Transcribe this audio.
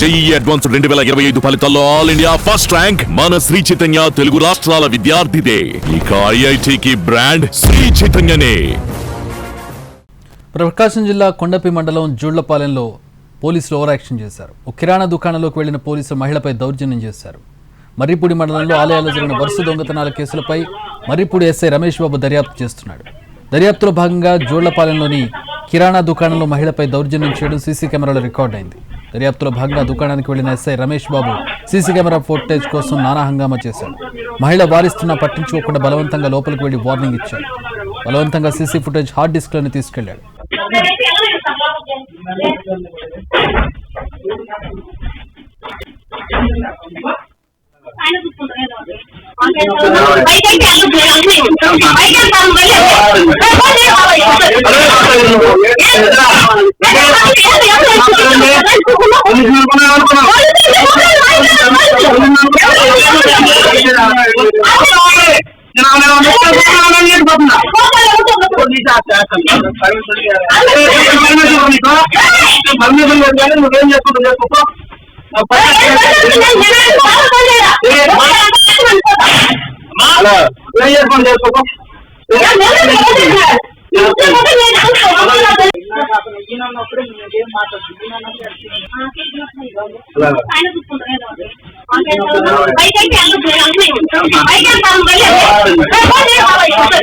JEE advance రెండు వేల ఇరవై ఐదు ఫలితాల్లో ఆల్ ఇండియా ఫస్ట్ ర్యాంక్ మన శ్రీ చైతన్య తెలుగు రాష్ట్రాల విద్యార్థిదే ఇక ఐఐటికి బ్రాండ్ శ్రీ చైతన్యనే. ప్రకాశం జిల్లా కొండపి మండలం జూళ్ళపాలెంలో పోలీసులు ఓవర్ యాక్షన్ చేశారు. ఒక కిరాణా దుకాణంలోకి వెళ్ళిన పోలీసులు మహిళపై దౌర్జన్యం చేశారు. మర్రిపూడి మండలంలో ఆలయాల్లో జరిగిన వరుస దొంగతనాల కేసులపై మర్రిపూడి ఎస్ఐ రమేష్ బాబు దర్యాప్తు చేస్తున్నాడు. దర్యాప్తులో భాగంగా జోళ్ళపాలెంలోని కిరాణా దుకాణంలో మహిళపై దౌర్జన్యం చేయడం సీసీ కెమెరాలో రికార్డ్ అయింది. దర్యాప్తులో భాగంగా దుకాణానికి వెళ్ళిన SI Ramesh Babu CC camera footage కోసం నానా హంగామా చేశాడు మహిళ వారిస్తున్నా పట్టించుకోకుండా బలవంతంగా లోపలికి వెళ్ళి వార్నింగ్ ఇచ్చాడు బలవంతంగా సీసీ ఫుటేజ్ హార్డ్ డిస్క్లోని తీసుకెళ్ళాడు. నువ్వేం చేసుకుంటా ఏం చేసుకుంటా చేసుకో పైకి